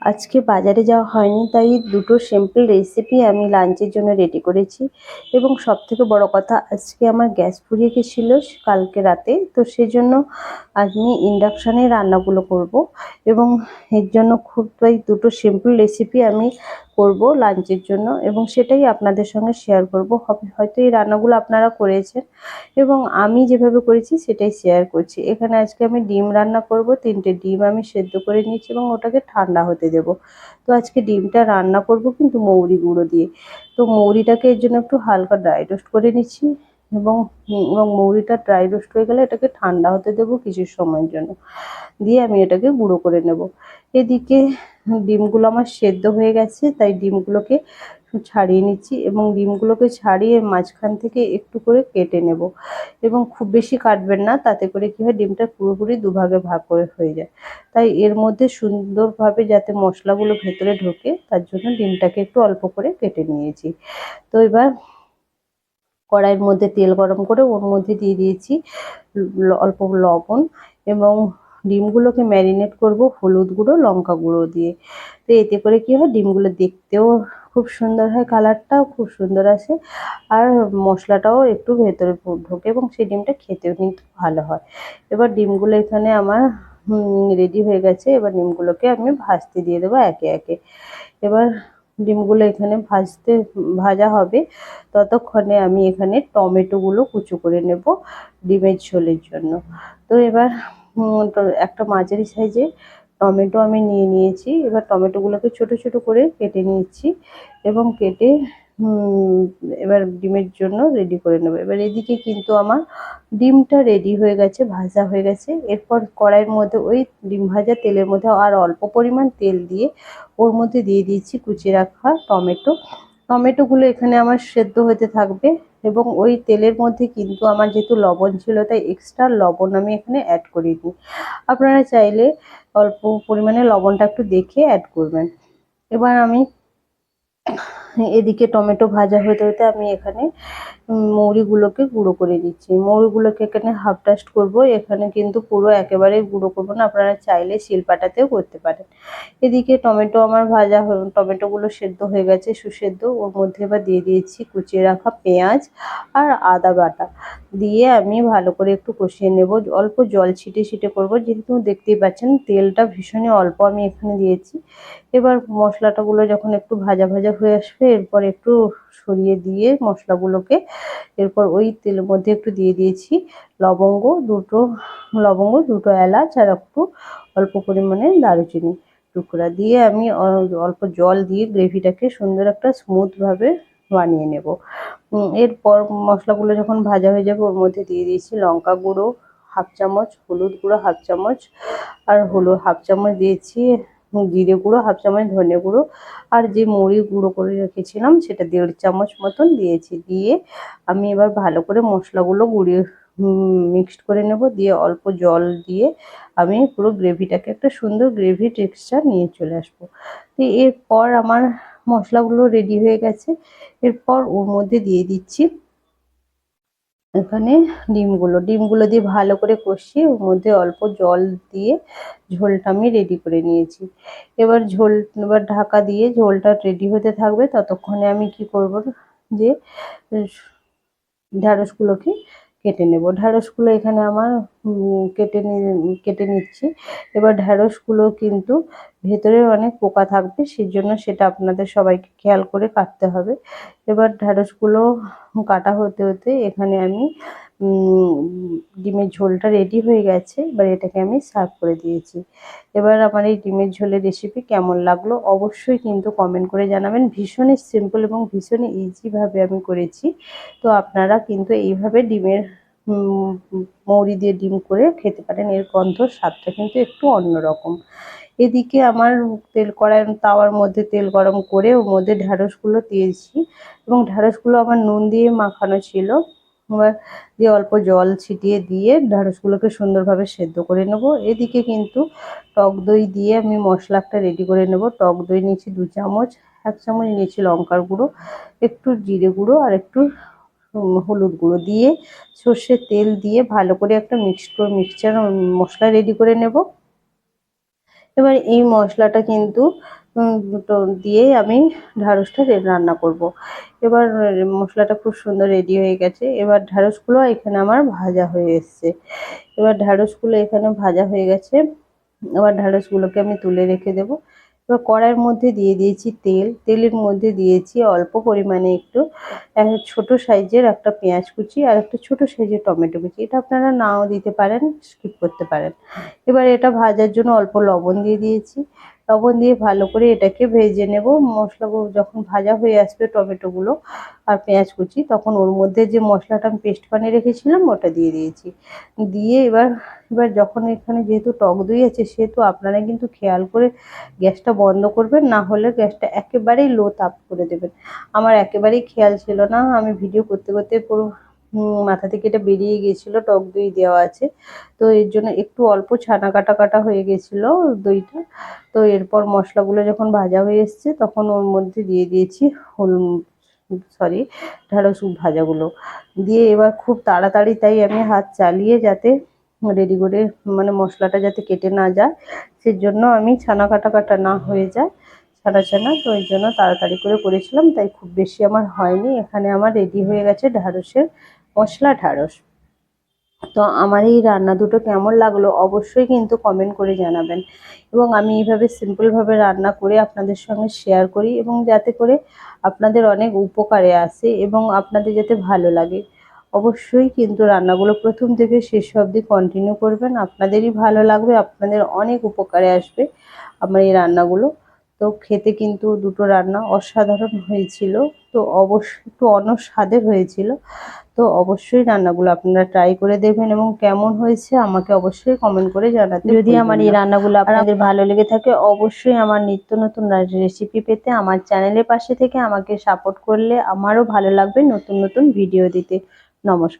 আজকে বাজারে যাওয়া হয়নি, তাই দুটো সিম্পল রেসিপি আমি লাঞ্চের জন্য রেডি করেছি। এবং সব থেকে বড় কথা, আজকে আমার গ্যাস ফুরিয়ে গেছিল কালকে রাতে, তো সেজন্য আমি ইন্ডাকশানে রান্নাগুলো করব। এবং এর জন্য খুব তাই দুটো সিম্পল রেসিপি আমি করব লাঞ্চের জন্য, এবং সেটাই আপনাদের সঙ্গে শেয়ার করব। হয়তো এই রান্নাগুলো আপনারা করেছেন, এবং আমি যেভাবে করেছি সেটাই শেয়ার করছি। এখানে আজকে আমি ডিম রান্না করব, তিনটে ডিম আমি সেদ্ধ করে নিয়েছি, এবং ওটাকে ঠান্ডা হতে দেব। তো আজকে ডিমটা রান্না করব কিন্তু মৌরি গুঁড়ো দিয়ে। তো মৌরিটাকে এর জন্য একটু হালকা ড্রাই রোস্ট করে নিচ্ছি এবং এবং মৌরিটা ড্রাই রোস্ট হয়ে গেলে এটাকে ঠান্ডা হতে দেবো কিছু সময়ের জন্য। দিয়ে আমি এটাকে গুঁড়ো করে নেব। এদিকে ডিমগুলো আমার সেদ্ধ হয়ে গেছে, তাই ডিমগুলোকে ছাড়িয়ে নিচ্ছি এবং ডিমগুলোকে ছাড়িয়ে মাঝখান থেকে একটু করে কেটে নেব। এবং খুব বেশি কাটবেন না, তাতে করে কী হয়, ডিমটা পুরোপুরি দুভাগে ভাগ করে হয়ে যায়। তাই এর মধ্যে সুন্দরভাবে যাতে মশলাগুলো ভেতরে ঢোকে, তার জন্য ডিমটাকে একটু অল্প করে কেটে নিয়েছি। তো এবার কড়াইয়ের মধ্যে তেল গরম করে ওর মধ্যে দিয়ে দিয়েছি অল্প লবণ এবং ডিমগুলোকে ম্যারিনেট করব হলুদ গুঁড়ো, লঙ্কা গুঁড়ো দিয়ে। তো এতে করে কি হয়, ডিমগুলো দেখতেও খুব সুন্দর হয়, কালারটাও খুব সুন্দর আসে। আর মশলাটাও একটু ভেতরে ঢোকে এবং সেই ডিমটা খেতেও কিন্তু ভালো হয়। এবার ডিমগুলো এখানে আমার রেডি হয়ে গেছে। এবার ডিমগুলোকে আমি ভাজতে দিয়ে দেবো একে একে। এবার ডিমগুলো এখানে ভাজতে, ভাজা হবে। ততক্ষণে আমি এখানে টমেটোগুলো কুচো করে নেব ডিমের ঝোলের জন্য। তো এবার একটা মাঝারি সাইজে টমেটো আমি নিয়ে নিয়েছি। এবার টমেটোগুলোকে ছোট ছোট করে কেটে নিয়েছি এবং কেটে এবার ডিমের জন্য রেডি করে নেব। এবার এদিকে কিন্তু আমার ডিমটা রেডি হয়ে গেছে, ভাজা হয়ে গেছে। এরপর কড়াইয়ের মধ্যে ওই ডিম ভাজা তেলের মধ্যে আর অল্প পরিমাণ তেল দিয়ে ওর মধ্যে দিয়ে দিয়েছি কুচিয়ে রাখা টমেটো। টমেটোগুলো এখানে আমার সেদ্ধ হতে থাকবে এবং ওই তেলের মধ্যে কিন্তু আমার যেহেতু লবণ ছিল, তাই এক্সট্রা লবণ আমি এখানে অ্যাড করে দিই। আপনারা চাইলে অল্প পরিমাণে লবণটা একটু দেখে অ্যাড করবেন। এবার আমি এদিকে টমেটো ভাজা হতে হতে আমি এখানে মৌরিগুলোকে গুঁড়ো করে দিচ্ছি। মৌরিগুলোকে এখানে হাফ ডাস্ট করব। এখানে কিন্তু পুরো একেবারে গুঁড়ো করব না, আপনারা চাইলে শিলপাটাতেও করতে পারেন। এদিকে টমেটো আমার ভাজা টমেটোগুলো সেদ্ধ হয়ে গেছে, সুসেদ্ধ। ওর মধ্যে এবার দিয়ে দিয়েছি কুচিয়ে রাখা পেঁয়াজ আর আদা বাটা। দিয়ে আমি ভালো করে একটু কষিয়ে নেব। অল্প জল ছিটে ছিটে করব। যেহেতু দেখতেই পাচ্ছেন, তেলটা ভীষণই অল্প আমি এখানে দিয়েছি। এবার মশলাটাগুলো যখন একটু ভাজা ভাজা হয়ে আসবে, এরপর একটু সরিয়ে দিয়ে মশলাগুলোকে এরপর ওই তেলের মধ্যে একটু দিয়ে দিয়েছি লবঙ্গ, দুটো লবঙ্গ, দুটো এলাচ আর একটু অল্প পরিমাণে দারুচিনি টুকরা দিয়ে আমি অল্প জল দিয়ে গ্রেভিটাকে সুন্দর একটা স্মুথভাবে বানিয়ে নেব। এরপর মশলাগুলো যখন ভাজা হয়ে যাবে, ওর মধ্যে দিয়ে দিয়েছি লঙ্কা গুঁড়ো, হাফ চামচ, হলুদ গুঁড়ো, হাফ চামচ, আর হলুদ হাফ চামচ দিয়েছি জিরে গুঁড়ো, হাফ চামচ ধনে গুঁড়ো, আর যে মুড়ি গুঁড়ো করে রেখেছিলাম, সেটা দেড় চামচ মতন দিয়েছি। দিয়ে আমি এবার ভালো করে মশলাগুলো গুঁড়িয়ে মিক্সড করে নেব। দিয়ে অল্প জল দিয়ে আমি পুরো গ্রেভিটাকে একটা সুন্দর গ্রেভি টেক্সচার নিয়ে চলে আসব। তো এরপর আমার মশলাগুলো রেডি হয়ে গেছে। এরপর ওর মধ্যে দিয়ে দিচ্ছি এখানে ডিমগুলো। ডিমগুলো দিয়ে ভালো করে কষিয়ে ওর মধ্যে অল্প জল দিয়ে ঝোলটা আমি রেডি করে নিয়েছি। এবার ঝোল, এবার ঢাকা দিয়ে ঝোলটা রেডি হতে থাকবে। ততক্ষণে আমি কি করব যে ঢ্যাঁড়সগুলোকে কেটে নেব। ঢ্যাঁড়সগুলো এখানে আমার কেটে কেটে নিচ্ছি। এবার ঢ্যাঁড়সগুলো কিন্তু ভেতরে অনেক পোকা থাকবে সেই জন্য সেটা আপনাদের সবাইকে খেয়াল করে কাটতে হবে। এবার ঢ্যাঁড়সগুলো কাটা হতে হতে এখানে আমি ডিমের ঝোলটা রেডি হয়ে গেছে। এবার এটাকে আমি সার্ভ করে দিয়েছি। এবার আমার এই ডিমের ঝোলের রেসিপি কেমন লাগল অবশ্যই কিন্তু কমেন্ট করে জানাবেন। ভীষণই সিম্পল এবং ভীষণই ইজিভাবে আমি করেছি। তো আপনারা কিন্তু এইভাবে ডিমের মৌরি দিয়ে ডিম করে খেতে পারেন। এর গন্ধ, স্বাদটা কিন্তু একটু অন্যরকম। এদিকে আমার তেল কড়াই তাওয়ার মধ্যে তেল গরম করে ওর মধ্যে ঢ্যাঁড়সগুলো দিয়েছি। এবং ঢ্যাঁড়সগুলো আমার নুন দিয়ে মাখানো ছিল। এবার দিয়ে অল্প জল ছিটিয়ে দিয়ে ঢ্যাঁড়সগুলোকে সুন্দরভাবে সেদ্ধ করে নেব। এদিকে কিন্তু টক দই দিয়ে আমি মশলাটা রেডি করে নেব। টক দই নিয়েছি দু চামচ, এক চামচ নিয়েছি লঙ্কার গুঁড়ো, একটু জিরে গুঁড়ো আর একটু হলুদ গুঁড়ো দিয়ে সর্ষের তেল দিয়ে ভালো করে একটা মিক্স করে মিক্সচার মশলা রেডি করে নেব। এবার এই মশলাটা কিন্তু দিয়েই আমি ঢ্যাঁড়সটা রান্না করব। এবার মশলাটা খুব সুন্দর রেডি হয়ে গেছে। এবার ঢ্যাঁড়সগুলো এখানে আমার ভাজা হয়ে এসছে। এবার ঢ্যাঁড়সগুলো এখানে ভাজা হয়ে গেছে। এবার ঢ্যাঁড়সগুলোকে আমি তুলে রেখে দেবো। এবার কড়াইয়ের মধ্যে দিয়ে দিয়েছি তেল। তেলের মধ্যে দিয়েছি অল্প পরিমাণে একটু একটা ছোট সাইজের একটা পেঁয়াজ কুচি আর একটা ছোট সাইজের টমেটো কুচি। এটা আপনারা নাও দিতে পারেন, স্কিপ করতে পারেন। এবার এটা ভাজার জন্য অল্প লবণ দিয়ে দিয়েছি। লবণ দিয়ে ভালো করে এটাকে ভেজে নেব। মশলাগুলো যখন ভাজা হয়ে আসবে টমেটোগুলো আর পেঁয়াজ কুচি, তখন ওর মধ্যে যে মশলাটা আমি পেস্ট বানিয়ে রেখেছিলাম, ওটা দিয়ে দিয়েছি। দিয়ে এবার এবার যখন এখানে যেহেতু টক দই আছে, সেহেতু আপনারা কিন্তু খেয়াল করে গ্যাসটা বন্ধ করবেন, না হলে গ্যাসটা একেবারেই লো তাপ করে দেবেন। আমার একেবারেই খেয়াল ছিল না, আমি ভিডিও করতে করতে পুরো মাথা থেকে এটা বেরিয়ে গিয়েছিল, টক দই দেওয়া আছে। তো এর জন্য একটু অল্প ছানা কাটা কাটা হয়ে গেছিল দইটা। তো এরপর মশলাগুলো যখন ভাজা হয়ে এসছে, তখন ওর মধ্যে দিয়ে দিয়েছি হল, সরি ঢ্যাঁড়স ভাজাগুলো। দিয়ে এবার খুব তাড়াতাড়ি তাই আমি হাত চালিয়ে যাতে রেডি করে মানে মশলাটা যাতে কেটে না যায়, সেজন্য আমি ছানা কাটা কাটা না হয়ে যায়, ছানা ছানা। তো ওই জন্য তাড়াতাড়ি করে করেছিলাম, তাই খুব বেশি আমার হয়নি। এখানে আমার রেডি হয়ে গেছে ঢ্যাঁড়সের মশলা, ঢ্যাঁড়স। তো আমার এই রান্না দুটো কেমন লাগল অবশ্যই কিন্তু কমেন্ট করে জানাবেন। এবং আমি এইভাবে সিম্পলভাবে রান্না করে আপনাদের সঙ্গে শেয়ার করি এবং যাতে করে আপনাদের অনেক উপকারে আসে এবং আপনাদের যাতে ভালো লাগে। অবশ্যই কিন্তু রান্নাগুলো প্রথম থেকে শেষ অবধি কন্টিনিউ করবেন। আপনাদেরই ভালো লাগবে, আপনাদের অনেক উপকারে আসবে আমার এই রান্নাগুলো। তো খেতে কিন্তু দুটো রান্না অসাধারণ হয়েছিল। তো অবশ্যই একটু অন্য স্বাদের হয়েছিল। তো অবশ্যই রান্নাগুলো আপনারা ট্রাই করে দেখবেন এবং কেমন হয়েছে আমাকে অবশ্যই কমেন্ট করে জানাতে যদি আমার এই রান্নাগুলো আপনাদের ভালো লেগে থাকে অবশ্যই আমার নিত্য নতুন রেসিপি পেতে আমার চ্যানেলের পাশে থেকে আমাকে সাপোর্ট করলে আমারও ভালো লাগবে নতুন নতুন ভিডিও দিতে। নমস্কার।